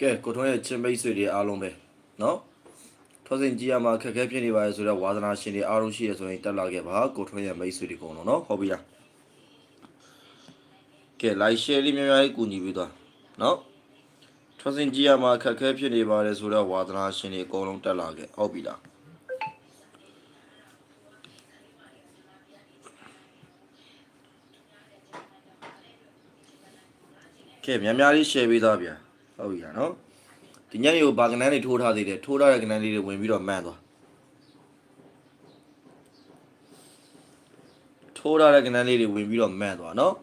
ကဲကိုထွန်းရဲ့ချင်းမိတ်ဆွေတွေအားလုံးပဲနော်ထောစင်ကြီးရမှာခက်ခဲဖြစ်နေပါရဲ့ဆိုတော့ဝါသနာရှင်တွေအားလုံးရှိရဆိုရင်တက်လာခဲ့ပါကိုထွန်းရဲ့မိတ်ဆွေတွေကုန်တော့နော်ဟုတ်ပြီလားကဲ like share လေးများများလေးကူညီပေးသွားနော်ထောစင်ကြီးရမှာခက်ခဲဖြစ်နေပါရဲ့ဆိုတော့ဝါသနာရှင်တွေအကုန်လုံးတက်လာခဲ့ဟုတ်ပြီလားကဲများများလေး share ပေးသားဗျာ ဟုတ်ပြီလားเนาะဒီညနေကိုဘာကနန်းတွေထိုးထားသေးတယ်ထိုးထားတဲ့ကနန်းလေးတွေဝင်ပြီးတော့မှန်းသွားထိုးထားတဲ့ကနန်းလေးတွေဝင်ပြီးတော့မှန်းသွားเนาะ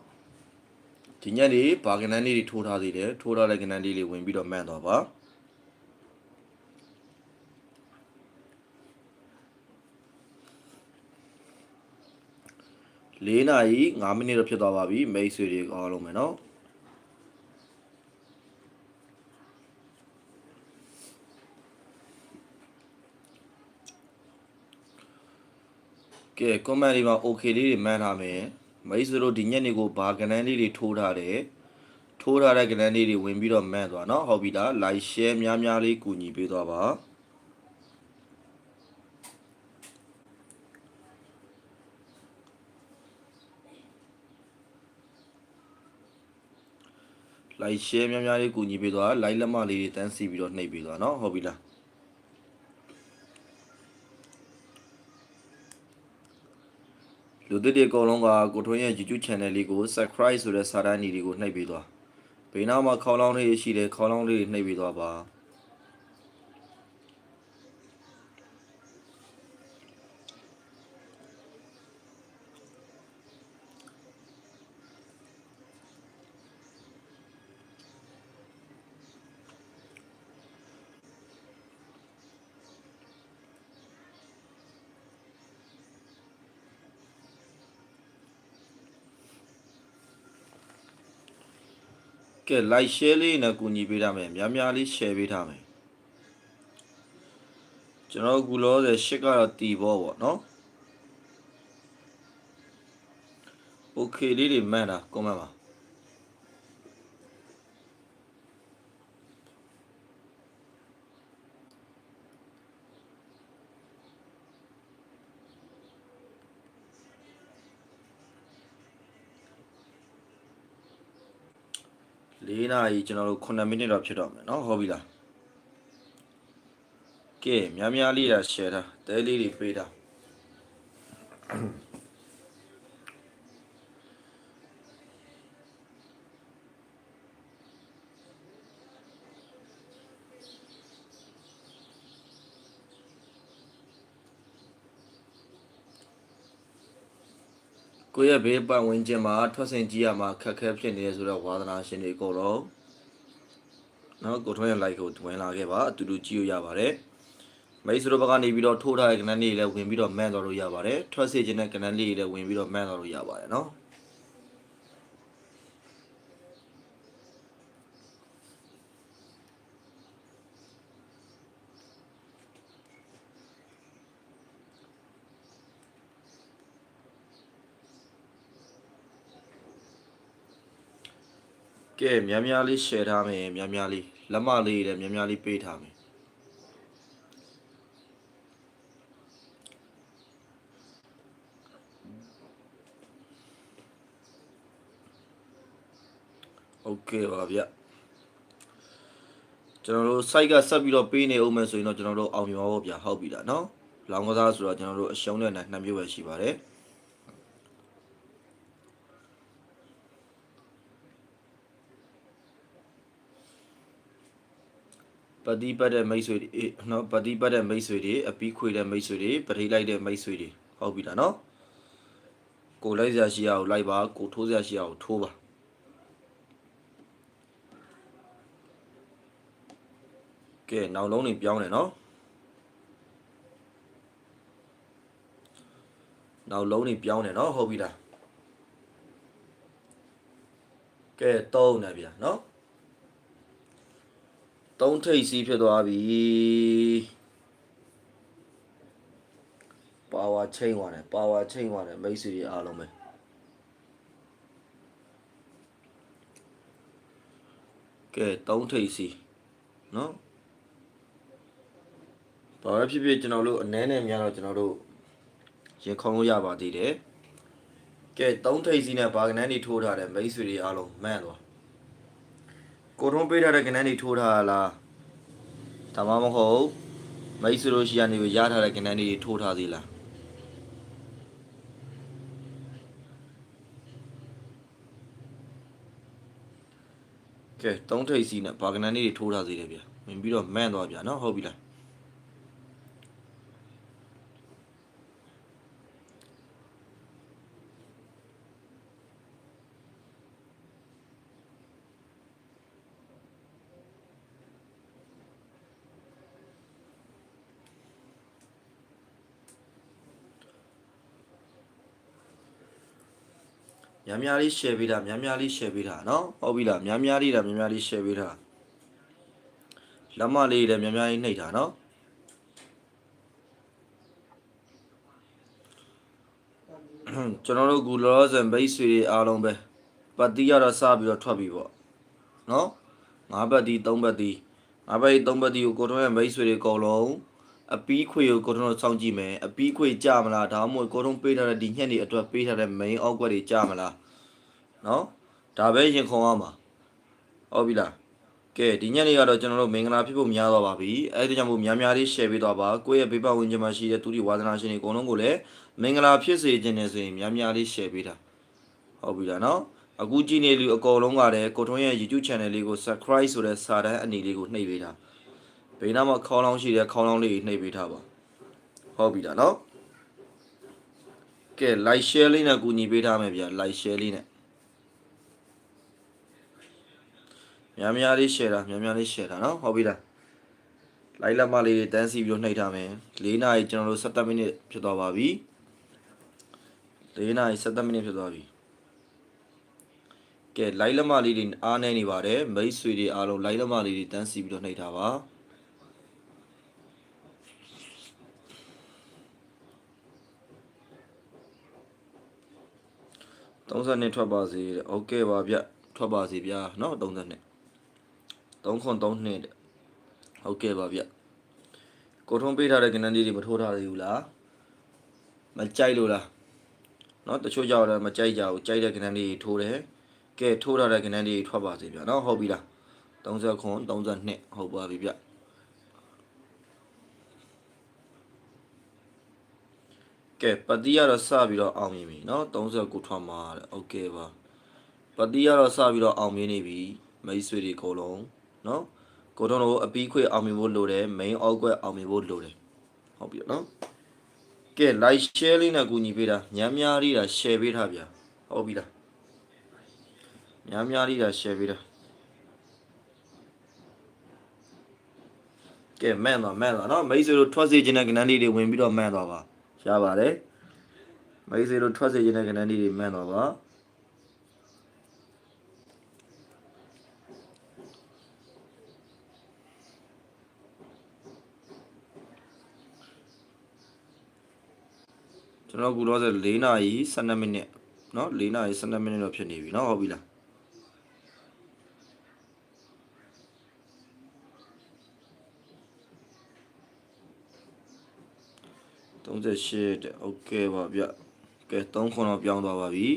ဒီညနေဘာကနန်းလေးတွေထိုးထားသေးတယ်ထိုးထားတဲ့ကနန်းလေးတွေဝင်ပြီးတော့မှန်းသွားပါ၄နာရီ5မိနစ်တော့ဖြစ်သွားပါပြီမိတ်ဆွေတွေအားလုံးပဲเนาะ ကဲ comment လေးမှာ okay လေးတွေမှန်းထားမယ်မိတ်ဆွေတို့ဒီညနေကိုဘာကဏ္ဍလေးတွေထိုးထားတယ်ထိုးထားတဲ့ကဏ္ဍလေးတွေဝင်ပြီးတော့မှန်းသွားเนาะဟုတ်ပြီလား like share များများလေးကူညီပေးသွားပါလိုက် share များများလေးကူညီပေးသွား like လက်မလေးတွေတန်းစီပြီးတော့နှိပ်ပေးသွားเนาะဟုတ်ပြီလား လူသစ်တွေအကုန်လုံးကကိုထွန်းရဲ့ YouTube channel လေးကို subscribe ဆိုတဲ့စာတန်းကြီးတွေကိုနှိပ်ပေးသွားဘေးနားမှာခေါင်းလောင်းလေးရှိတယ်ခေါင်းလောင်းလေးတွေနှိပ်ပေးသွားပါ ကဲ like share လေးနဲ့ကူညီပေးထားမယ်များများလေး share ပေးထားမယ်ကျွန်တော်အခုလောဆယ်ရှစ်ကတော့တီဘောပေါ့နော် okay လေးတွေမှန်တာ comment ပါ ၄နာရီကျွန်တော်တို့9မိနစ်တော့ဖြစ်တော့မယ်เนาะဟုတ်ပြီလားကဲများများလေးတာ share တာတဲလေးတွေပေးတာ ကိုယ့်ရဲ့ဘေးပတ်ဝန်းကျင်မှာထွက်ဆင်ကြည့်ရမှာခက်ခဲဖြစ်နေရဆိုတော့ဝါသနာရှင်တွေအကုန်လုံးနော်ကိုထွန်းရဲ့ like ကိုဝင်လာခဲ့ပါအတူတူကြည့်လို့ရပါတယ်မိတ်ဆွေတို့ဘက်ကနေပြီးတော့ထိုးထားတဲ့ကဏ္ဍလေးတွေလည်းဝင်ပြီးတော့မှန်းသွားလို့ရပါတယ်ထွက်စေခြင်းတဲ့ကဏ္ဍလေးတွေလည်းဝင်ပြီးတော့မှန်းသွားလို့ရပါတယ်နော် ကဲများများလေး share ထားမယ်များများလေးလက်မလေးတွေလည်းများများလေးပေးထားမယ်โอเคပါဗျကျွန်တော်တို့ site ကဆက်ပြီးတော့ပေးနေအောင်မယ်ဆိုရင်တော့ကျွန်တော်တို့အောင်မြင်ပါဖို့ဗျဟုတ်ပြီလားเนาะလောင်ကစားဆိုတော့ကျွန်တော်တို့အရှုံးနဲ့နှစ်မျိုးပဲရှိပါတယ် ပတိပတ်တဲ့မိတ်ဆွေတွေအေးနော်ပတိပတ်တဲ့မိတ်ဆွေတွေအပီးခွေတဲ့မိတ်ဆွေတွေပထိလိုက်တဲ့မိတ်ဆွေတွေဟုတ်ပြီလားနော်ကိုလိုက်စရာရှိရအောင်လိုက်ပါကိုထိုးစရာရှိရအောင်ထိုးပါကဲနောက်လုံးတွေပြောင်းတယ်နော်နောက်လုံးတွေပြောင်းတယ်နော်ဟုတ်ပြီလားကဲတုံးတယ်ဗျာနော် သုံးထိပ်စီးဖြစ်သွားပြီပါဝါချိန်သွားတယ်ပါဝါချိန်သွားတယ်မိတ်ဆွေတွေအားလုံးပဲကဲသုံးထိပ်စီးနော်ဘာပဲဖြစ်ဖြစ်ကျွန်တော်တို့အနည်းနဲ့များတော့ကျွန်တော်တို့ရင်ခုန်လို့ရပါသေးတယ်ကဲသုံးထိပ်စီးနဲ့ဘာကနန်းတွေထိုးထားတယ်မိတ်ဆွေတွေအားလုံးမှန်သွား ကိုထုံးပေးထားတဲ့ကနန်းတွေထိုးထားရလားဒါမှမဟုတ်မိတ်ဆွေတို့ရှိရနေပြီးရထားတဲ့ကနန်းတွေထိုးထားသေးလားကဲသုံးထိပ်စီးနဲ့ဘာကနန်းတွေထိုးထားသေးတယ်ဗျမင်းပြီးတော့မှန်သွားဗျနော်ဟုတ်ပြီလား များများလေး share ပေးတာများများလေး share ပေးတာနော်ဟုတ်ပြီလားများများလေးတာများများလေး share ပေးတာလက်မလေးလည်းများများလေးနှိပ်တာနော်ကျွန်တော်တို့ကူလောဆန်ဘိတ်ဆွေတွေအားလုံးပဲပတ်တီးရတော့စပြီးတော့ထွက်ပြီပေါ့နော်ငါးပတ်တီးသုံးပတ်တီးငါးပတ်တီးသုံးပတ်တီးကိုကိုထွန်းရဲ့ဘိတ်ဆွေတွေအကုန်လုံး အပီးခွေကိုကိုထွန်းတို့စောင့်ကြည့်မယ်အပီးခွေကြမလားဒါမှမဟုတ်ကိုထွန်းပေးထားတဲ့ဒီညက်တွေအတွက်ပေးထားတဲ့ main အောက်ကွက်တွေကြမလားနော်ဒါပဲရင်ခုန်အောင်ပါဟုတ်ပြီလားကဲဒီညနေကတော့ကျွန်တော်တို့မင်္ဂလာဖြစ်ဖို့များသွားပါပြီအဲဒီကြောင့်မို့များများလေး share ပေးသွားပါကိုယ့်ရဲ့ဘေးပတ်ဝန်းကျင်မှာရှိတဲ့သူတွေဝါသနာရှင်တွေအကုန်လုံးကိုလည်းမင်္ဂလာဖြစ်စေခြင်းနဲ့ဆိုရင်များများလေး share ပေးတာဟုတ်ပြီလားနော်အခုကြည့်နေလူအကုန်လုံးကလည်းကိုထွန်းရဲ့ YouTube channel လေးကို subscribe ဆိုတဲ့စာတန်းအနေလေးကိုနှိပ်ပေးတာ ဘေးနားမှာခေါင်းလောင်းရှိတဲ့ခေါင်းလောင်းလေးကိုနှိပ်ပေးထားပါဟုတ်ပြီလားနော်ကဲ like share လေးနဲ့ကူညီပေးထားမယ်ဗျာ like share လေးနဲ့များများလေး share တာများများလေး share တာနော်ဟုတ်ပြီလားလိုက်လက်မလေးတွေတန်းစီပြီးတော့နှိပ်ထားမယ်၄နာရီကျွန်တော်တို့17မိနစ်ဖြစ်သွားပါပြီ၄နာရီ17မိနစ်ဖြစ်သွားပြီကဲလိုက်လက်မလေးတွေအားနေနေပါတယ်မိတ်ဆွေတွေအားလုံးလိုက်လက်မလေးတွေတန်းစီပြီးတော့နှိပ်ထားပါ 30နှစ်ထွက်ပါစေတဲ့โอเคပါဗျထွက်ပါစေဗျာเนาะ30နှစ်3ခွန်3နှစ်တဲ့ဟုတ်ကဲ့ပါဗျကိုထုံးပေးထားတဲ့ကဏ္ဍလေးတွေမထိုးထားသေးဘူးလားမကြိုက်လို့လားเนาะတချို့ကြောက်တယ်မကြိုက်ကြဘူးကြိုက်တဲ့ကဏ္ဍလေးတွေထိုးတယ်ကဲထိုးထားတဲ့ကဏ္ဍလေးတွေထွက်ပါစေဗျเนาะဟုတ်ပြီလား30ခွန်32ဟုတ်ပါပြီဗျ ကဲပတိရတော့စပြီးတော့အောင်မြင်ပြီเนาะ39ထွက်မှာတဲ့โอเคပါပတိရတော့စပြီးတော့အောင်မြင်နေပြီမိတ်ဆွေတွေအကုန်လုံးเนาะကိုတုံးတို့အပီးခွေအောင်မြင်ဖို့လိုတယ် main အောက်ကွက်အောင်မြင်ဖို့လိုတယ်ဟုတ်ပြီเนาะကဲ like share လေးနဲ့ကူညီပေးတာများများလေးတာ share ပေးထားဗျာဟုတ်ပြီလားများများလေးတာ share ပေးတာကဲမှန်တော့မှန်တော့เนาะမိတ်ဆွေတို့ထွက်စေခြင်းတဲ့ကဏ္ဍလေးတွေဝင်ပြီးတော့မှန်တော့ပါ ရပါတယ်မိတ်ဆွေတို့ထွက်စေခြင်းတဲ့ကဏ္ဍလေးတွေမှန်တော့ပါကျွန်တော်ကူတော့ဆို4နာရီ12မိနစ်เนาะ4နာရီ12မိနစ်တော့ဖြစ်နေပြီเนาะဟုတ်ပြီလား 38တဲ့โอเคပါဗျကဲ3ခွန်တော့ပြောင်းသွားပါပြီ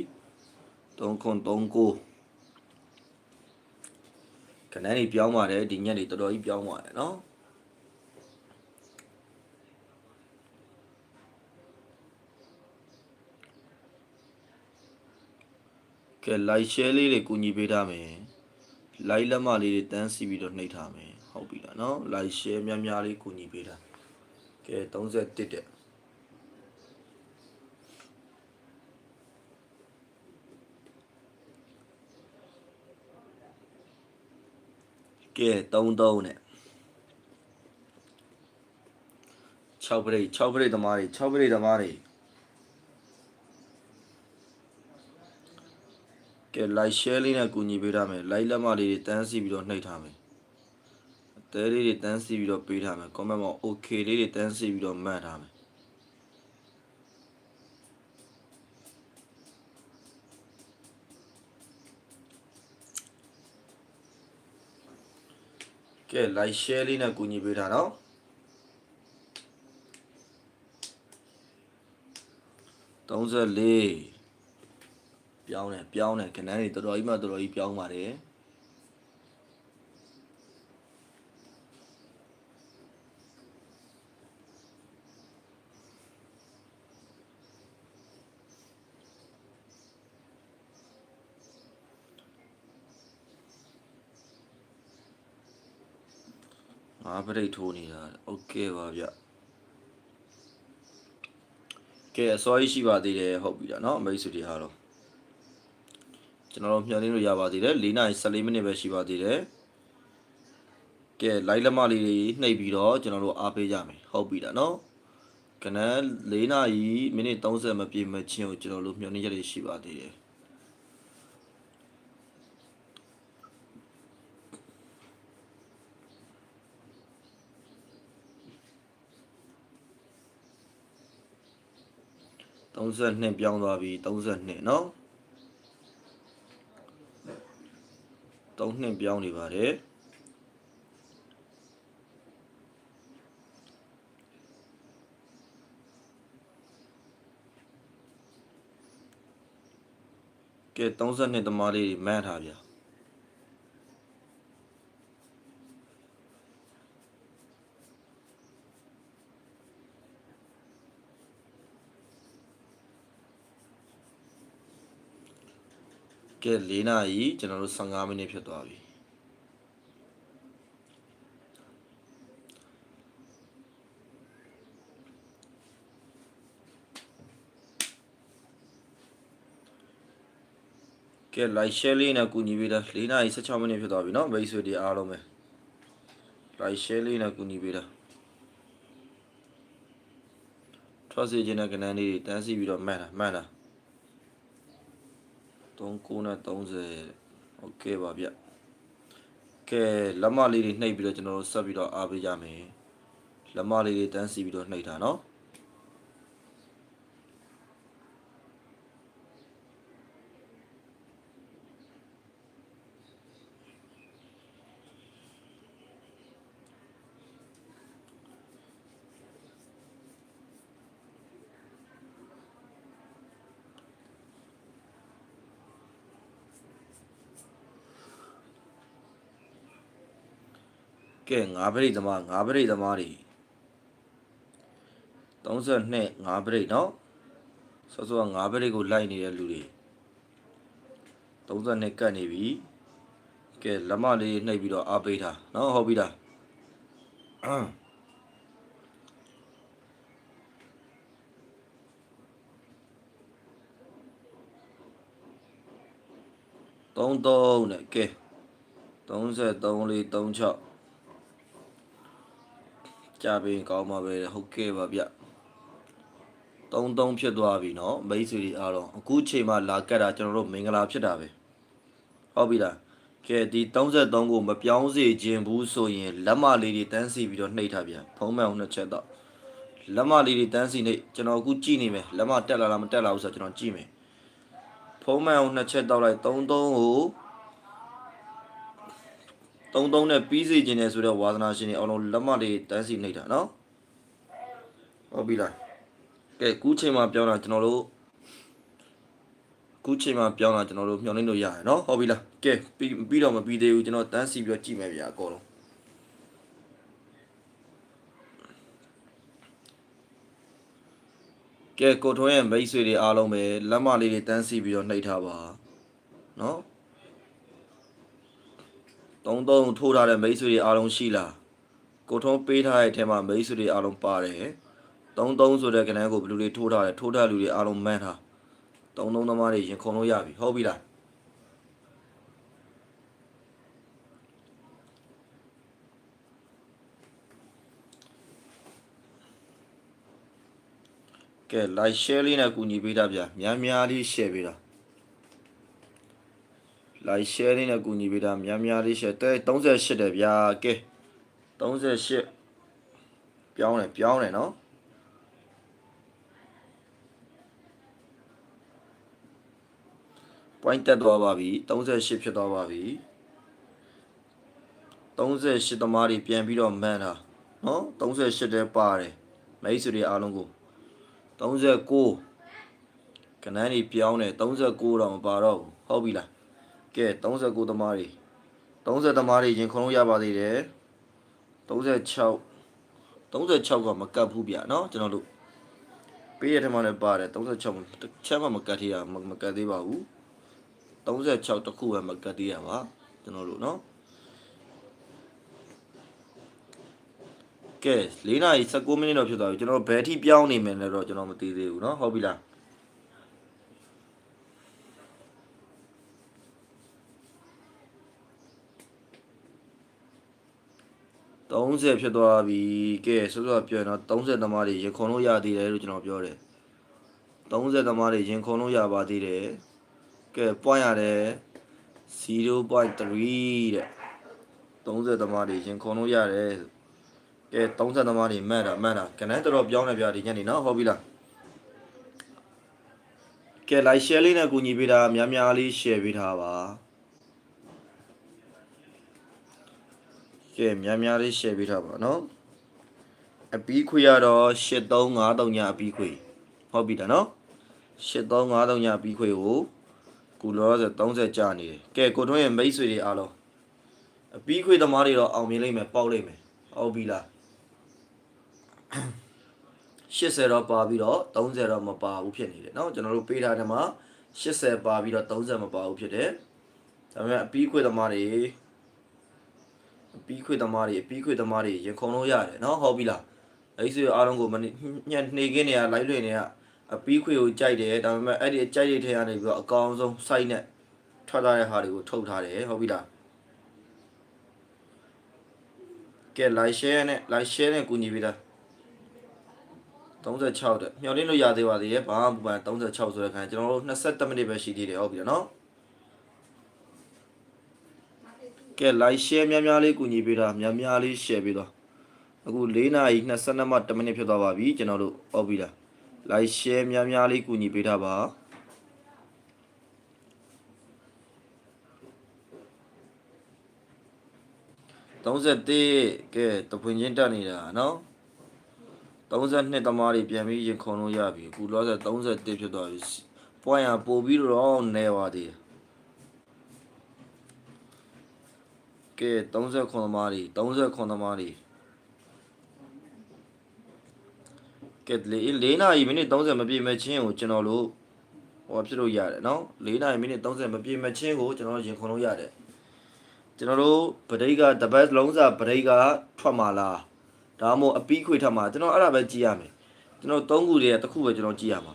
3ခွန်39ခဏနေပြောင်းပါတယ်ဒီညက်နေတော်တော်ကြီးပြောင်းပါတယ်เนาะကဲ like share လေးတွေကူညီပေးထားမယ် like လက်မလေးတွေတန်းစီပြီးတော့နှိပ်ထားမယ်ဟုတ်ပြီလားเนาะ like share များများလေးကူညီပေးတာကဲ31တဲ့ ကဲ33နဲ့6ပရိတ်6ပရိတ်သမားတွေ6ပရိတ်သမားတွေကဲ like share လေးနဲ့ကူညီပေးထားမယ် like လက်မလေးတွေတန်းစီပြီးတော့နှိပ်ထားမယ်အသေးလေးတွေတန်းစီပြီးတော့ပေးထားမယ် comment မှာ okay လေးတွေတန်းစီပြီးတော့မှတ်ထားမယ် ကကဲ like share လေးနဲ့ကူညီပေးတာနော်34ပြောင်းတယ်ပြောင်းတယ်ခဏနေတော်တော်ကြီးမှတော်တော်ကြီးပြောင်းပါတယ်ငါ ပရိတ်ထိုးနေတာโอเคပါဗျကဲအစောကြီးရှိပါသေးတယ်ဟုတ်ပြီလားเนาะမိတ်ဆွေတွေအားလုံးကျွန်တော်တို့မျှော်လင့်လို့ရပါသေးတယ်၄နာရီ14မိနစ်ပဲရှိပါသေးတယ်ကဲ live လက်မလေးတွေနှိပ်ပြီးတော့ကျွန်တော်တို့အားပေးကြမယ်ဟုတ်ပြီလားเนาะကနန်း၄နာရီမိနစ်30မပြည့်မချင်းကိုကျွန်တော်တို့မျှော်လင့်ရက်တွေရှိပါသေးတယ် 32ပြောင်းသွားပြီ32เนาะ3နှစ်ပြောင်းနေပါတယ်ကဲ32တမားလေးတွေမှန်းထားဗျာ ကဲ၄နာရီကျွန်တော်တို့15မိနစ်ဖြစ်သွားပြီကဲ like share လေးနဲ့ကူညီပေးတာ၄နာရီ16မိနစ်ဖြစ်သွားပြီเนาะမိတ်ဆွေတွေအားလုံးပဲ like share လေးနဲ့ကူညီပေးတာထွက်စီခြင်းတဲ့ကဏ္ဍလေးတွေတန်းစီပြီးတော့မှတ်တာမှတ်တာ 39နဲ့30โอเคပါဗျကဲလက်မလေးတွေနှိပ်ပြီးတော့ကျွန်တော်တို့ဆက်ပြီးတော့အားပေးကြမယ်လက်မလေးတွေတန်းစီပြီးတော့နှိပ်တာเนาะ ကဲငါးပရိတ်သမားငါးပရိတ်သမားတွေ32ငါးပရိတ်เนาะဆောဆောငါးပရိတ်ကိုလိုက်နေတဲ့လူတွေ32ကတ်နေပြီကဲလက်မလေးနှိပ်ပြီးတော့အားပေးတာเนาะဟုတ်ပြီလား33နဲ့ကဲ33လေး36 ကြာပြီကောင်းပါပဲဟုတ်ကဲ့ပါဗျ33ဖြစ်သွားပြီเนาะမိတ်ဆွေတွေအားလုံးအခုချိန်မှလာကတ်တာကျွန်တော်တို့မင်္ဂလာဖြစ်တာပဲဟုတ်ပြီလားကဲဒီ33ကိုမပြောင်းစေခြင်းဘူးဆိုရင်လက်မလေးတွေတန်းစီပြီးတော့နှိပ်ထားပြန်ဖုံးမှန်အောင်နှစ်ချက်တော့လက်မလေးတွေတန်းစီနှိပ်ကျွန်တော်အခုကြည့်နေမယ်လက်မတက်လာလားမတက်လာဘူးဆိုတော့ကျွန်တော်ကြည့်မယ်ဖုံးမှန်အောင်နှစ်ချက်တောက်လိုက်33ကို တုံးတုံးနဲ့ပြီးစီခြင်းနဲ့ဆိုတော့ဝါသနာရှင်တွေအောင်လုံးလက်မလေးတန်းစီနှိပ်တာနော်ဟုတ်ပြီလားကဲကူးချိန်မှာပြောင်းတာကျွန်တော်တို့ကူးချိန်မှာပြောင်းတာကျွန်တော်တို့မျှော်လင့်လို့ရတယ်နော်ဟုတ်ပြီလားကဲပြီးပြီးတော့မပြီးသေးဘူးကျွန်တော်တန်းစီပြီးတော့ကြည့်မယ်ဗျာအကုန်လုံးကဲကိုထွန်းရဲ့မိတ်ဆွေတွေအားလုံးပဲလက်မလေးတွေတန်းစီပြီးတော့နှိပ်ထားပါနော် သုံးသုံးထိုးထားတဲ့မိတ်ဆွေတွေအားလုံးရှိလားကိုထုံးပေးထားတဲ့အထက်မှာမိတ်ဆွေတွေအားလုံးပါတယ်သုံးသုံးဆိုတဲ့ကဏ္ဍကိုဘယ်လူတွေထိုးထားတယ်ထိုးထားလူတွေအားလုံးမှန်းထားသုံးသုံးသမားတွေရင်ခုန်လို့ရပြီဟုတ်ပြီလားကဲ like share လေးနဲ့ကူညီပေးတာဗျာများများလေး share ပေးတာ like share လေးနဲ့ကူညီပေးတာများများလေး share တဲ့38တယ်ဗျာကဲ38ပြောင်းတယ်ပြောင်းတယ်နော် point တက်သွားပါပြီ38ဖြစ်သွားပါပြီ38သမားတွေပြန်ပြီးတော့မှန်းတာနော်38တဲပါတယ်မိတ်ဆွေတွေအားလုံးကို39ကနန်းတွေပြောင်းတယ်39တော့မပါတော့ဘူးဟုတ်ပြီလား ကဲ39သမားတွေ30သမားတွေရင်ခုံလို့ရပါသေးတယ်36 36ကမကတ်ဘူးဗျနော်ကျွန်တော်တို့ပေးရတဲ့မှာလည်းပါတယ်36တစ်ချက်မှမကတ်သေးရမမကတ်သေးပါဘူး36တစ်ခုပဲမကတ်သေးရပါကျွန်တော်တို့နော်ကဲ၄နာရီ19မိနစ်တော့ဖြစ်သွားပြီကျွန်တော်ဘယ်အထိပြောင်းနေမယ်လဲတော့ကျွန်တော်မသိသေးဘူးเนาะဟုတ်ပြီလား 30ဖြစ်သွားပြီကဲဆိုတော့ပြောရင်တော့30သမားတွေရင်ခုံလို့ရသေးတယ်လို့ကျွန်တော်ပြောတယ်30သမားတွေရင်ခုံလို့ရပါသေးတယ်ကဲ point ရတယ်0.3တဲ့30သမားတွေရင်ခုံလို့ရတယ်ကဲ30သမားတွေမှတ်တာမှတ်တာကနန်းတော်တော်ပြောင်းနေပြဒီညနေနော်ဟုတ်ပြီလားကဲ like share လေးနဲ့ကူညီပေးတာများများလေး share ပေးထားပါ ကဲများများလေး share ပေးထားပါနော်အပီးခွေရတော့8353ညအပီးခွေဟုတ်ပြီလားနော်8353ညအပီးခွေကိုကူလောဆို30ကြာနေတယ်ကဲကိုထွန်းရဲ့မိတ်ဆွေတွေအားလုံးအပီးခွေသမားတွေတော့အောင်မြင်လိမ့်မယ်ပေါက်လိမ့်မယ်ဟုတ်ပြီလား80တော့ပါပြီးတော့30တော့မပါဘူးဖြစ်နေတယ်เนาะကျွန်တော်တို့ပေးထားတယ်မှာ80ပါပြီးတော့30မပါဘူးဖြစ်တယ်ဒါပေမဲ့အပီးခွေသမားတွေအ ပြီးခွေသမားတွေပြီးခွေသမားတွေရင်ခုန်လို့ရတယ်နော်ဟုတ်ပြီလားအဲ့ဒီဆိုအားလုံးကိုမညံ့နေခင်းနေတာလိုက်လွင်နေကအပြီးခွေကိုကြိုက်တယ်ဒါပေမဲ့အဲ့ဒီကြိုက်ရထဲကနေပြီးတော့အကောင်းဆုံး site နဲ့ထွက်လာတဲ့ဟာတွေကိုထုတ်ထားတယ်ဟုတ်ပြီလားကဲ like share နဲ့ like share နဲ့ကူညီပေးတာ36တဲ့မျှော်လင့်လို့ရသေးပါသေးရဲ့ဘာမှပူပန်36ဆိုတဲ့ခါကျွန်တော်တို့27မိနစ်ပဲရှိသေးတယ်ဟုတ်ပြီနော် ကဲ like share များများလေးကူညီပေးတာများများလေး share ပေးတော့အခု4နာရီ22မှ1မိနစ်ဖြစ်သွားပါပြီကျွန်တော်တို့ဟုတ်ပြီလား like share များများလေးကူညီပေးထားပါ31ကဲတပွင့်ချင်းတက်နေတာနော်32တမားတွေပြန်ပြီးရင်ခုံလို့ရပြီအခုလောဆယ်31ဖြစ်သွားပြီပွိုင်းရပို့ပြီးတော့နေပါသေးတယ် ကဲ39တမားတွေ39တမားတွေကဲလေး၄နာရီမိနစ်30မပြည့်မဲ့ချင်းကိုကျွန်တော်တို့ဟောဖြစ်လို့ရတယ်နော်၄နာရီမိနစ်30မပြည့်မဲ့ချင်းကိုကျွန်တော်ရင်ခုံလို့ရတယ်ကျွန်တော်တို့ဗဒိတ်ကတပတ်လုံးစာဗဒိတ်ကထွက်มาလားဒါမှမဟုတ်အပီးခွေထွက်မှာကျွန်တော်အဲ့ဒါပဲကြည့်ရမယ်ကျွန်တော်၃ခုတည်းတစ်ခုပဲကျွန်တော်ကြည့်ရမှာ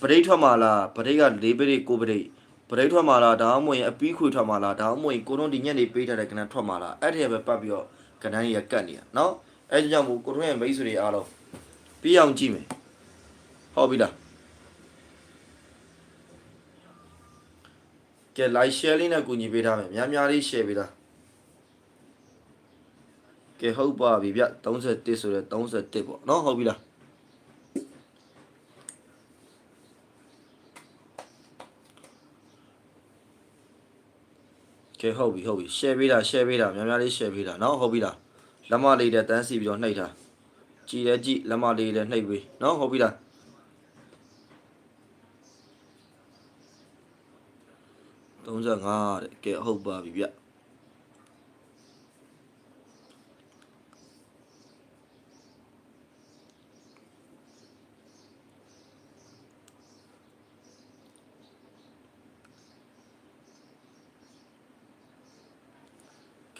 ပရိတ်ထွက်မှာလားပရိတ်က၄ပရိတ်၉ပရိတ် ပရိတ်ထွက်မှာလားဒါမှမဟုတ်ရင်အပီးခွေထွက်မှာလားဒါမှမဟုတ်ရင်ကိုတို့ဒီညက်နေပေးထားတဲ့ကဏ္ဍထွက်မှာလားအဲ့ဒီပဲပတ်ပြီးတော့ကဏ္ဍကြီးကကတ်နေတာနော်အဲ့ကြောင့်မို့ကိုတို့ရဲ့မိတ်ဆွေတွေအားလုံးပြီးအောင်ကြည့်မယ်ဟုတ်ပြီလားကဲ like share လေးနဲ့ကူညီပေးထားမယ်များများလေး share ပေးတာကဲဟုတ်ပါပြီဗျ31ဆိုရဲ31ပေါ့နော်ဟုတ်ပြီလား ကဲဟုတ်ပြီဟုတ်ပြီ share ပေးတာ share ပေးတာများများလေး share ပေးတာနော်ဟုတ်ပြီလားလက်မလေးတဲ့တန်းစီပြီးတော့နှိပ်တာကြည်လဲကြည်လက်မလေးလည်းနှိပ်ပေးနော်ဟုတ်ပြီလား35တဲ့ကဲဟုတ်ပါပြီဗျ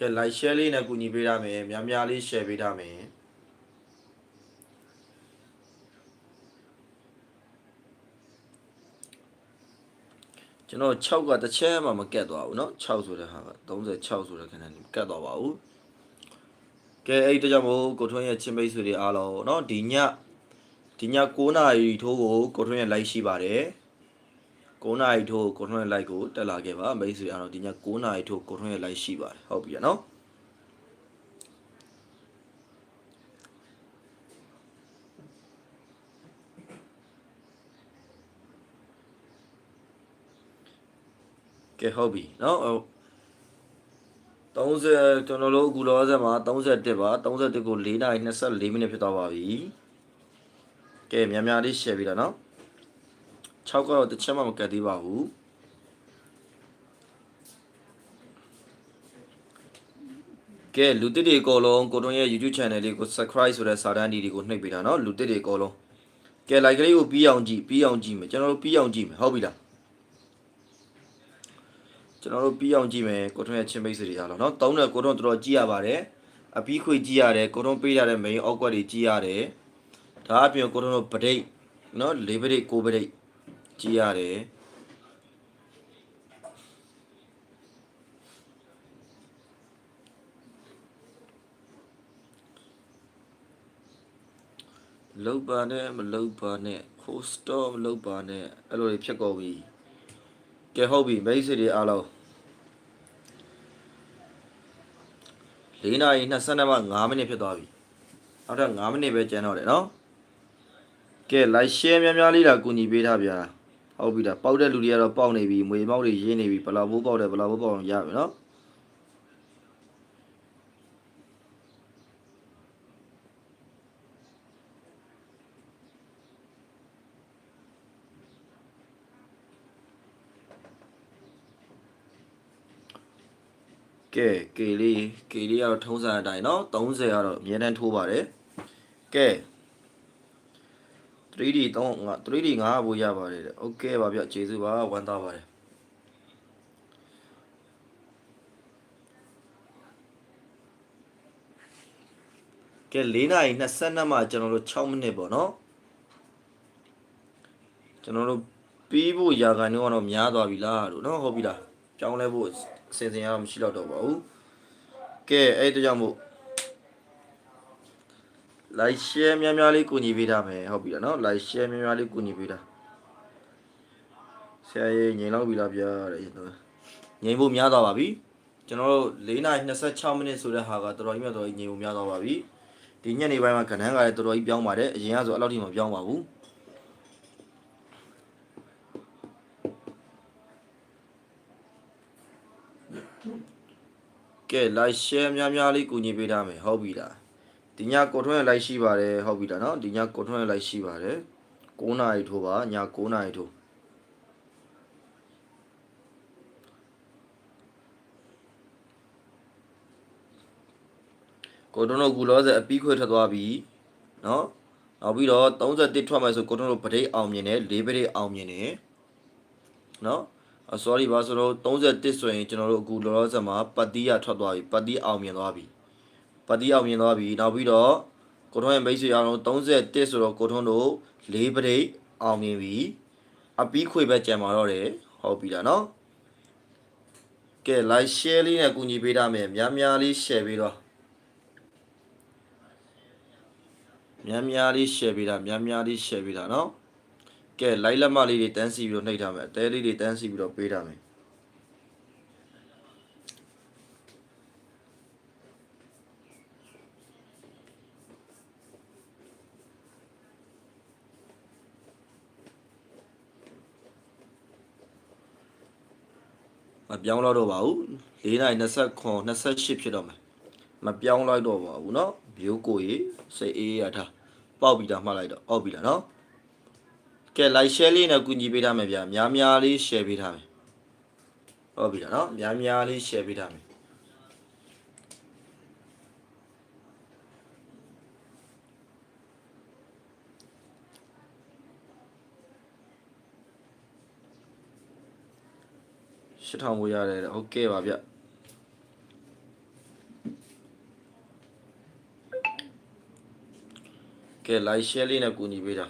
ကဲ like share လေးနဲ့ကူညီပေးရမယ်များများလေး share ပေးထားမယ်ကျွန်တော်6ကတစ်ချက်မှမကတ်သွားဘူးเนาะ6ဆိုတဲ့ဟာက36ဆိုတဲ့ခဏနေကတ်သွားပါဘူးကဲအဲ့တကြောင့်မို့ကိုထွန်းရဲ့ချင်းမိတ်ဆွေတွေအားလုံးเนาะဒီညဒီည9နာရီထိုးကိုကိုထွန်းရဲ့ like ရှိပါတယ် 9နာရီထိုးကိုထွန်းရဲ့ like ကိုတက်လာခဲ့ပါမိတ်ဆွေအားလုံးဒီည9နာရီထိုးကိုထွန်းရဲ့ like ရှိပါတယ်ဟုတ်ပြီเนาะကဲဟုတ်ပြီเนาะ 30ကျွန်တော်တို့အခုလောဆယ်မှာ31ပါ31ကို4နာရီ24မိနစ်ဖြစ်သွားပါပြီကဲများများလေး share ပြီးတာနော် 6ကတော့တစ်ချက်မှမကတ်သေးပါဘူးကဲလူတစ်တွေအကုန်လုံးကိုတွန်းရဲ့ YouTube channel လေးကို subscribe ဆိုတဲ့စာတန်းဒီတွေကိုနှိပ်ပေးတာနော်လူတစ်တွေအကုန်လုံးကဲ like ကလေးကိုပြီးအောင်ကြည့်ပြီးအောင်ကြည့်မယ်ကျွန်တော်တို့ပြီးအောင်ကြည့်မယ်ဟုတ်ပြီလားကျွန်တော်တို့ပြီးအောင်ကြည့်မယ်ကိုထွန်းရဲ့ချင်းမိတ်ဆွေတွေအားလုံးเนาะတုံးတဲ့ကိုထွန်းတော်တော်ကြည့်ရပါတယ်အပီးခွေကြည့်ရတယ်ကိုထွန်းပေးရတဲ့ main အောက်ကွက်တွေကြည့်ရတယ်ဒါအပြင်ကိုထွန်းတို့ပဒိတ်เนาะလေးပဒိတ်ကိုပဒိတ် ကြည့်ရတယ်လောက်ပါနဲ့မလောက်ပါနဲ့ host တော့မလောက်ပါနဲ့အဲ့လိုတွေဖြစ်ကုန်ပြီကဲဟုတ်ပြီမိတ်ဆွေတွေအားလုံး၄နာရီ22မှ5မိနစ်ဖြစ်သွားပြီနောက်ထပ်5မိနစ်ပဲကျန်တော့တယ်နော်ကဲ like share များများလေးလာကူညီပေးထားဗျာ ဟုတ်ပြီလားပေါက်တဲ့လူတွေကတော့ပေါက်နေပြီမွေမောက်တွေရင်းနေပြီဘလောက်ဘိုးပေါက်တယ်ဘလောက်ဘိုးပေါက်အောင်ရပြီနော်ကဲကေလေးကေလေးကတော့ထုံးစံအတိုင်းနော်30ကတော့အမြဲတမ်းထိုးပါတယ်ကဲ 3D 3 3D 5ဖို့ရပါတယ်တဲ့ Okay ပါဗျကျေးဇူးပါဝမ်းသာပါတယ်ကဲ4နာရီ22မှာကျွန်တော်တို့6မိနစ်ပေါ့နော်ကျွန်တော်တို့ပြီးဖို့ရာခိုင်နှုန်းကတော့များသွားပြီလားလို့နော်ဟုတ်ပြီလားကြောင်းလဲဖို့အစီအစဉ်ရတော့မရှိတော့တော့ပါဘူးကဲအဲ့ဒါကြောင့်မို့ like share များများလေးကူညီပေးထားမယ်ဟုတ်ပြီလားနော် like share များများလေးကူညီပေးတာဆရာကြီးငြိမ်လောက်ပြီလားဗျာတဲ့ငြိမ်ဖို့များသွားပါပြီကျွန်တော်တို့4နာရီ26မိနစ်ဆိုတဲ့ဟာကတော်တော်ကြီးမြတ်တော်ကြီးငြိမ်ဖို့များသွားပါပြီဒီညနေပိုင်းမှာခဏန်းကလည်းတော်တော်ကြီးပြောင်းပါတယ်အရင်ကဆိုအဲ့လောက်ထိမပြောင်းပါဘူးကဲ like share များများလေးကူညီပေးထားမယ်ဟုတ်ပြီလား ဒီညကိုထွန်းရလိုက်ရှိပါတယ်ဟုတ်ပြီလားနော်ဒီညကိုထွန်းရလိုက်ရှိပါတယ်9နာရီထိုးပါည9နာရီထိုးကိုထွန်းတို့ကူလောဆယ်အပီးခွေထွက်သွားပြီနော်နောက်ပြီးတော့31ထွက်မယ်ဆိုကိုထွန်းတို့ပဒိတ်အောင်မြင်တယ်၄ပဒိတ်အောင်မြင်တယ်နော်အ sorry ပါဆိုတော့31ဆိုရင်ကျွန်တော်တို့အခုလောလောဆယ်မှာပတ်တိရထွက်သွားပြီပတ်တိအောင်မြင်သွားပြီ ပါတီအောင်မြင်သွားပြီနောက်ပြီးတော့ကိုထွန်းရဲ့မိတ်ဆွေအားလုံး31ဆိုတော့ကိုထွန်းတို့၄ပရိတ်အောင်မြင်ပြီအပီးခွေပဲကြံပါတော့တယ်ဟုတ်ပြီလားနော်ကဲ like share လေးနဲ့ကူညီပေးထားမယ်များများလေး share ပေးတော့များများလေး share ပေးတာများများလေး share ပေးတာနော်ကဲ like လက်မလေးတွေတန်းစီပြီးတော့နှိပ်ထားမယ်အသေးလေးတွေတန်းစီပြီးတော့ပေးထားမယ် မပြောင်းတော့တော့ပါဘူး၄နိုင်29 28ဖြစ်တော့မယ်မပြောင်းလိုက်တော့ပါဘူးเนาะမျိုးကိုရေစိတ်အေးရထားပေါက်ပြီးတာမှတ်လိုက်တော့အောက်ပြီးတာเนาะကဲ like share လေးနဲ့ကူညီပေးထားမယ်ဗျာများများလေး share ပေးထားမယ်ဟုတ်ပြီလားเนาะများများလေး share ပေးထားမယ် ရှစ်ထောင်ကိုရတယ်ဟုတ်ကဲ့ပါဗျကဲ like share လေးနဲ့ကူညီပေးတာ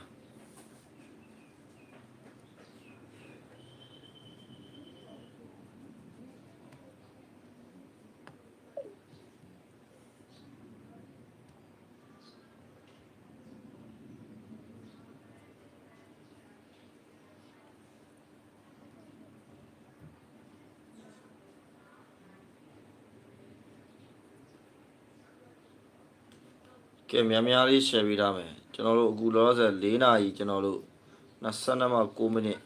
ကဲများများလေး share ပေးထားမယ်ကျွန်တော်တို့အခုလောဆယ်၄နာရီကျွန်တော်တို့22မှ9မိနစ်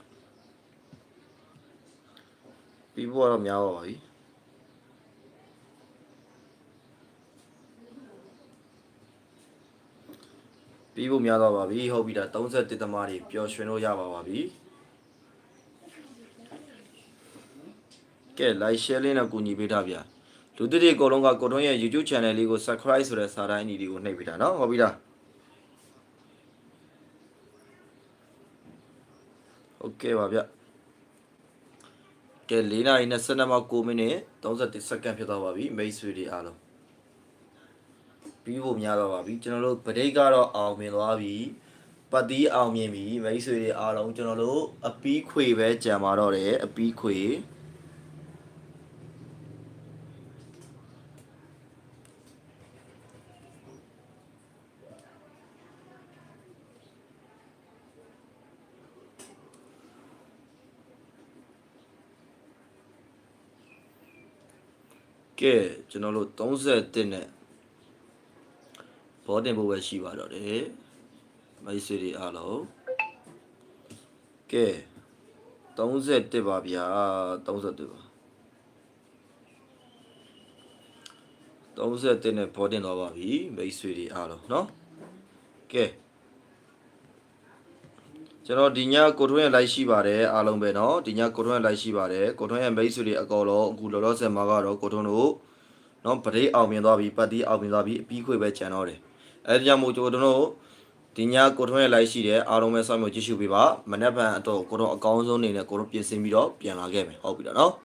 ပြီးဖို့တော့များပါပါပြီပြီးဖို့များတော့ပါပြီဟုတ်ပြီဒါ31သမားတွေပျော်ရွှင်လို့ရပါပါပြီကဲ like share လေးနဲ့ကူညီပေးထားဗျာ လူသစ်တွေအကုန်လုံးကကိုထွန်းရဲ့ YouTube channel လေးကို subscribe ဆိုတဲ့စာတိုင်းအနီလေးကိုနှိပ်ပေးတာเนาะဟုတ်ပြီလားโอเคပါဗျကဲ၄နာရီ22မိနစ်9မိနစ်31စက္ကန့်ဖြစ်သွားပါပြီမိတ်ဆွေတွေအားလုံး ပြီးဖို့များတော့ပါပြီကျွန်တော်တို့ဗဒိတ်ကတော့အောင်မြင်သွားပြီပတ်တီးအောင်မြင်ပြီမိတ်ဆွေတွေအားလုံးကျွန်တော်တို့အပီးခွေပဲကြံပါတော့တယ်အပီးခွေ ကဲကျွန်တော်တို့31နဲ့ ဘောတင်ဖို့ပဲရှိပါတော့တယ်မိတ်ဆွေတွေအားလုံးကဲ31ပါဗျာ31ပါ31နဲ့ဘောတင်တော့ပါပြီမိတ်ဆွေတွေအားလုံးเนาะကဲ ကျွန်တော်ဒီညကိုထွန်းရဲ့ live ရှိပါတယ်အားလုံးပဲเนาะဒီညကိုထွန်းရဲ့ live ရှိပါတယ်ကိုထွန်းရဲ့မိတ်ဆွေတွေအကောလုံးအခုလောလောဆယ်မှာကတော့ကိုထွန်းတို့เนาะဗဒိတ်အောင်မြင်သွားပြီပတ်တီးအောင်မြင်သွားပြီအပြီးခွေပဲကြံတော့တယ် အဲဒါကြောင့်မို့ကျွန်တော်တို့ဒီညကိုထွန်းရဲ့ live ရှိတယ်အားလုံးပဲစောင့်မျှော်ကြည့်ရှုပေးပါမနေ့ကအတွက်ကိုတော့အကောင်းဆုံးအနေနဲ့ကိုတော့ပြင်ဆင်ပြီးတော့ပြန်လာခဲ့မယ်ဟုတ်ပြီတော့နော်